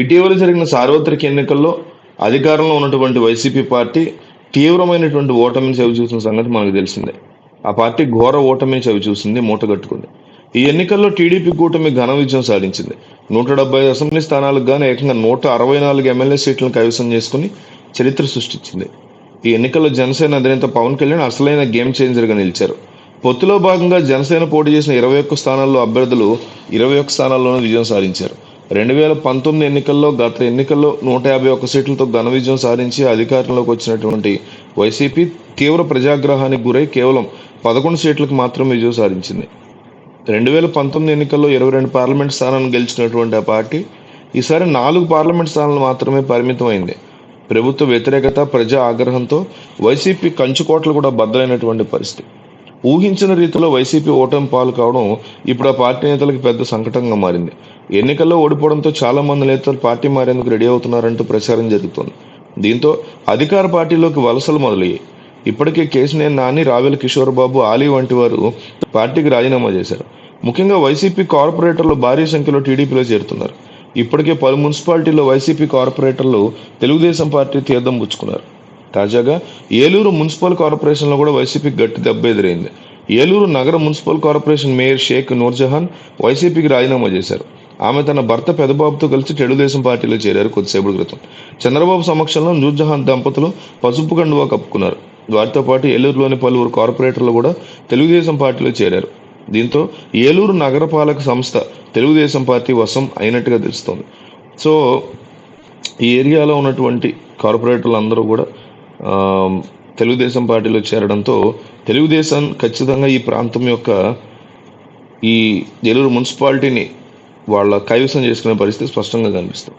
ఇటీవల జరిగిన సార్వత్రిక ఎన్నికల్లో అధికారంలో ఉన్నటువంటి వైసీపీ పార్టీ తీవ్రమైనటువంటి ఓటమిని చవిచూసిన సంగతి మనకు తెలిసిందే. ఆ పార్టీ ఘోర ఓటమిని చవిచూసింది మూటగట్టుకుంది ఈ ఎన్నికల్లో టీడీపీ కూటమి ఘన విజయం సాధించింది. నూట డెబ్బై అసెంబ్లీ స్థానాలకు గాను ఏకంగా నూట అరవై నాలుగు ఎమ్మెల్యే సీట్లను కైవసం చేసుకుని చరిత్ర సృష్టించింది. ఈ ఎన్నికల్లో జనసేన అధినేత పవన్ కళ్యాణ్ అసలైన గేమ్ చేంజర్గా నిలిచారు. పొత్తులో భాగంగా జనసేన పోటీ చేసిన ఇరవై ఒక్క స్థానాల్లో అభ్యర్థులు ఇరవై ఒక్క స్థానాల్లోనూ విజయం సాధించారు. రెండు వేల పంతొమ్మిది ఎన్నికల్లో గత ఎన్నికల్లో నూట యాభై ఒక్క సీట్లతో ఘన విజయం సాధించి అధికారంలోకి వచ్చినటువంటి వైసీపీ తీవ్ర ప్రజాగ్రహానికి గురై కేవలం పదకొండు సీట్లకు మాత్రం విజయం సాధించింది. రెండు వేల పంతొమ్మిది ఎన్నికల్లో ఇరవై రెండు పార్లమెంట్ స్థానాలను గెలిచినటువంటి ఆ పార్టీ ఈసారి నాలుగు పార్లమెంట్ స్థానాలు మాత్రమే పరిమితమైంది. ప్రభుత్వ వ్యతిరేకత ప్రజా ఆగ్రహంతో వైసీపీ కంచుకోట్లు కూడా బద్దలైనటువంటి పరిస్థితి. ఊహించిన రీతిలో వైసీపీ ఓటమి పాలు కావడం ఇప్పుడు ఆ పార్టీ నేతలకు పెద్ద సంకటంగా మారింది. ఎన్నికల్లో ఓడిపోవడంతో చాలా మంది నేతలు పార్టీ మారేందుకు రెడీ అవుతున్నారంటూ ప్రచారం జరుగుతోంది. దీంతో అధికార పార్టీలోకి వలసలు మొదలయ్యాయి. ఇప్పటికే కేసినేని నాని రావెల కిషోర్ బాబు ఆలీ వంటి వారు పార్టీకి రాజీనామా చేశారు. ముఖ్యంగా వైసీపీ కార్పొరేటర్లు భారీ సంఖ్యలో టీడీపీలో చేరుతున్నారు. ఇప్పటికే పలు మున్సిపాలిటీల్లో వైసీపీ కార్పొరేటర్లు తెలుగుదేశం పార్టీ తీర్థం పుచ్చుకున్నారు. తాజాగా ఏలూరు మున్సిపల్ కార్పొరేషన్లో కూడా వైసీపీకి గట్టి దెబ్బ ఎదురైంది. ఏలూరు నగర municipal corporation mayor Sheikh Noorjahan వైసీపీకి రాజీనామా చేశారు. ఆమె తన భర్త పెదబాబుతో కలిసి తెలుగుదేశం పార్టీలో చేరారు కొద్దిసేపటి క్రితం. చంద్రబాబు సమక్షంలో నూర్జహాన్ దంపతులు పసుపు కండువా కప్పుకున్నారు. వారితో పాటు ఏలూరులోని పలువురు కార్పొరేటర్లు కూడా తెలుగుదేశం పార్టీలో చేరారు. దీంతో ఏలూరు నగరపాలక సంస్థ తెలుగుదేశం పార్టీ వశం అయినట్టుగా తెలుస్తోంది. సో ఈ ఏరియాలో ఉన్నటువంటి కార్పొరేటర్లు అందరూ కూడా తెలుగుదేశం పార్టీలో చేరడంతో తెలుగుదేశం ఖచ్చితంగా ఈ ప్రాంతం యొక్క ఈ ఏలూరు మున్సిపాలిటీని వాళ్ళ కైవసం చేసుకునే పరిస్థితి స్పష్టంగా కనిపిస్తుంది.